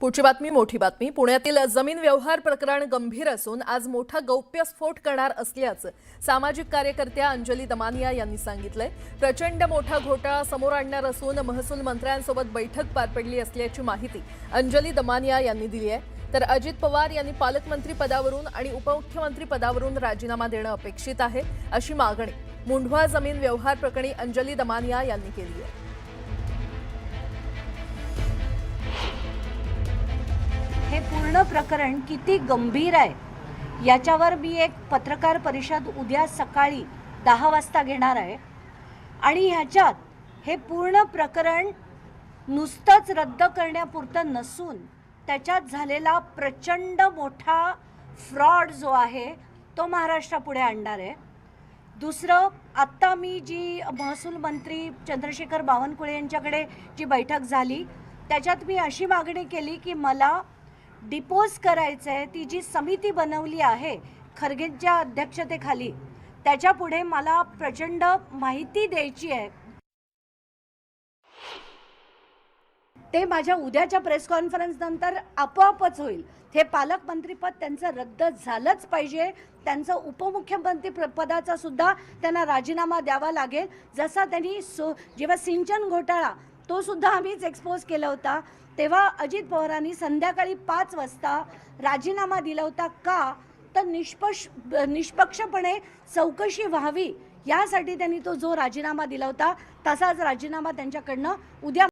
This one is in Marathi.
पुढची बातमी मोठी बातमी. पुण्यातील जमीन व्यवहार प्रकरण गंभीर असून आज मोठा गौप्यस्फोट करणार असल्याचं सामाजिक कार्यकर्त्या अंजली दमानिया यांनी सांगितलंय. प्रचंड मोठा घोटाळा समोर आणणार असून महसूल मंत्र्यांसोबत बैठक पार पडली असल्याची माहिती अंजली दमानिया यांनी दिली आहे. तर अजित पवार यांनी पालकमंत्री पदावरून आणि उपमुख्यमंत्री पदावरून राजीनामा देणं अपेक्षित आहे अशी मागणी. मुंढवा जमीन व्यवहार प्रकरणी अंजली दमानिया यांनी केली आहे. पूर्ण प्रकरण किती गंभीर आहे याच्यावर मी एक पत्रकार परिषद उद्या सकाळी दहा वाजता घेणार आहे. आणि ह्याच्यात हे पूर्ण प्रकरण नुसतंच रद्द करण्यापुरतं नसून त्याच्यात झालेला प्रचंड मोठा फ्रॉड जो आहे तो महाराष्ट्रापुढे आणणार आहे. दुसरं आत्ता मी जी महसूल मंत्री चंद्रशेखर बावनकुळे यांच्याकडे जी बैठक झाली त्याच्यात मी अशी मागणी केली की मला डिपोज करायचं आहे ती जी समिती बनवली आहे खरगेंच्या अध्यक्षतेखाली त्याच्यापुढे मला प्रचंड माहिती द्यायची आहे. ते माझ्या उद्याच्या प्रेस कॉन्फरन्स नंतर आपोआपच होईल. हे पालकमंत्रीपद त्यांचं रद्द झालंच पाहिजे. त्यांचं उपमुख्यमंत्री पदाचा सुद्धा त्यांना राजीनामा द्यावा लागेल. जसा त्यांनी सो जेव्हा सिंचन घोटाळा तो सुद्धा आम्हीच एक्सपोज केला होता. तेव्हा अजित पवारांनी संध्याकाळी पाच वाजता राजीनामा दिला होता का? तर निष्पक्ष निष्पक्षपणे चौकशी व्हावी यासाठी त्यांनी तो जो राजीनामा दिला होता तसाच राजीनामा त्यांच्याकडनं उद्या